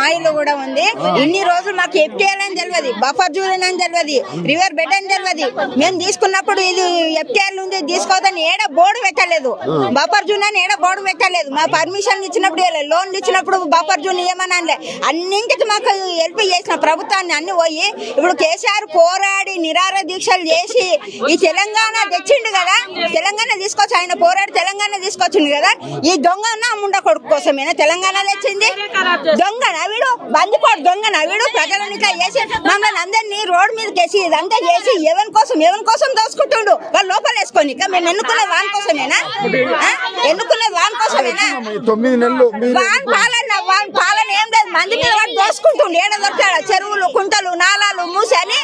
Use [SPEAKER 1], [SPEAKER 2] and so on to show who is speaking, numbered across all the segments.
[SPEAKER 1] మా ఇల్లు కూడా ఉంది. ఇన్ని రోజులు మాకు ఎఫ్టీఎల్ అని తెలియదు బఫర్ జూన్ అని తెలియదు రివర్ బెడ్ అని తెలియదు మేము తీసుకున్నప్పుడు ఇది ఎఫ్టీఎల్ ఉంది తీసుకోవద్దని ఏడ బోర్డు పెట్టలేదు. బఫర్ జూన్ అని ఏడ బోర్డు పెట్టలేదు. మా పర్మిషన్ ఇచ్చినప్పుడు లోన్లు ఇచ్చినప్పుడు బఫర్ జూన్ ఏమని అనలే. అన్నింటికి మాకు హెల్ప్ చేసిన ప్రభుత్వాన్ని అన్ని పోయి ఇప్పుడు కేసీఆర్ పోరాడి నిరార దీక్షలు చేసి ఈ తెలంగాణ తెచ్చిండు కదా. తీసుకొచ్చి ఆయన పోరాడి తెలంగాణ తీసుకొచ్చిండు కదా ఈ దొంగ ముండ కొడుకు కోసమేనా? తెలంగాణ తెచ్చింది? దొంగ నవిడు బందిపోడు దొంగ నవిడు ప్రజలను ఇట్లా చేసి మమ్మల్ని అందరినీ రోడ్ మీద కేసి ఇదంతా చేసి ఎవరి కోసం ఎవరి కోసం దోసుకుంటుండు? వాళ్ళు లోపల వేసుకొని ఇక మేము ఎన్నుకున్నది వాని కోసమేనా? ఆ? ఎన్నుకున్నది వాని కోసమేనా? వాన్ పాలన వాన్ పాలన ఏం లేదు. మంది మీద వాడు దోసుకుంటుండు. ఏడ దొరికాడు? చెరువులు కుంటలు నాలాలు మూసి అని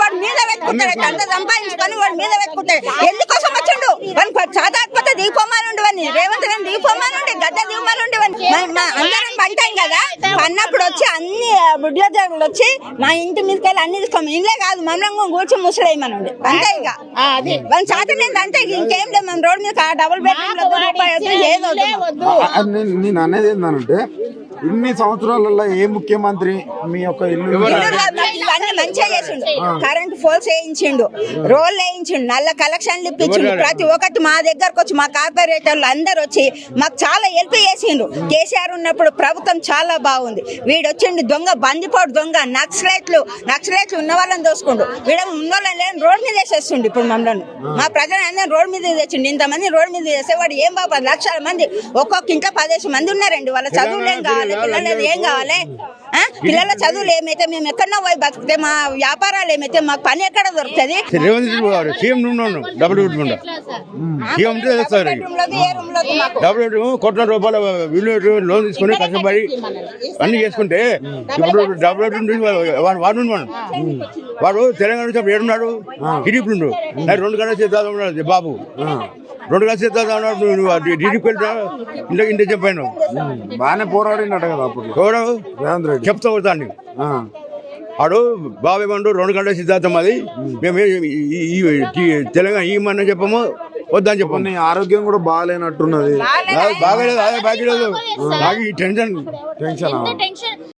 [SPEAKER 1] వాడు మీద పెట్టుకుంటాడు. అంత సంపాదించుకొని వాడు మీద పెట్టుకుంటాడు. ఎందుకోసం వచ్చిండు? వానికి సాధాత్మత దిగిపోమానుండి వాడిని రేవంత్ గారిని దిగిపోమానుండి గడ్డ దిగమానుండి వాడిని. మా- మా అందరం పంటాం కదా? అన్నప్పుడు వచ్చి అన్ని ఉద్యోగులు వచ్చి మా ఇంటి మీదకి వెళ్ళి అన్ని తీసుకోము ఇంట్లో కాదు మమ్మల్ని కూర్చి ముసలేయమనండి అంతే ఇక. వాళ్ళ చాతనేది అంతే ఇక. లేదు మన రోడ్ మీద డబుల్ బెడ్రూమ్ ఏది
[SPEAKER 2] నేను అనేది ఏంటంటే ఇన్ని సంవత్సరాలలో ఏ ముఖ్యమంత్రి మీ యొక్క ఇల్లు
[SPEAKER 1] ఇవన్నీ మంచిగా చేసిండు. కరెంట్ పోల్స్ వేయించిండు రోల్ వేయించిండు నల్ల కలెక్షన్లు ఇప్పించిండు. ప్రతి ఒక్కటి మా దగ్గరకు వచ్చి మా కార్పొరేటర్లు అందరు వచ్చి మాకు చాలా హెల్ప్ చేసిండు. కేసీఆర్ ఉన్నప్పుడు ప్రభుత్వం చాలా బాగుంది. వీడు వచ్చిండు దొంగ బందిపోటు దొంగ నక్సలైట్లు నక్సలైట్లు ఉన్న వాళ్ళని దోసుకుండు. వీడ ఉన్న వాళ్ళని లేని రోడ్ మీద వేసేస్తుండు ఇప్పుడు మమ్మల్ని. మా ప్రజలు అందరం రోడ్ మీద తెచ్చిండు ఇంతమంది రోడ్ మీద వేసేవాడు ఏం బాబు? లక్షల మంది ఒక్కొక్క ఇంట్లో పదిహేను మంది ఉన్నారండి. వాళ్ళ చదువులు ఏం కావాలి పిల్లలు ఏం కావాలి? పిల్లల చదువులు ఏమైతే మేము ఎక్కడన్నా పోయి బతికితే మా వ్యాపారాలు ఏమైతే మాకు పని ఎక్కడ దొరుకుతుంది?
[SPEAKER 3] కోట్ల రూపాయల విలువ లోన్ తీసుకొని కష్టపడి అన్ని చేసుకుంటే ఇప్పుడు డబ్బులు వాడు వాడు నుండి మనం వాడు తెలంగాణ నుంచి అప్పుడు ఏడున్నాడు? టీడీపీ రెండు గంటల బాబు. రెండు అన్నాడు నువ్వు టీడీపీ ఇంట్లో చెప్పాను.
[SPEAKER 2] బాగానే పోరాడినట్టు కదా అప్పుడు.
[SPEAKER 3] ఎవడు
[SPEAKER 2] రేవంత్ రెడ్డి.
[SPEAKER 3] చెప్తా దాన్ని ఆడు బాబు ఏమండు రెండు గంటల సిద్ధాంతం అది. మేము తెలంగాణ ఈ మన చెప్పము వద్దని చెప్పము.
[SPEAKER 2] నీ ఆరోగ్యం కూడా బాగాలేనట్టున్నది.
[SPEAKER 3] బాగలేదు. అదే బాగలేదు నాకు ఈ టెన్షన్.
[SPEAKER 2] టెన్షన్?
[SPEAKER 4] టెన్షన్?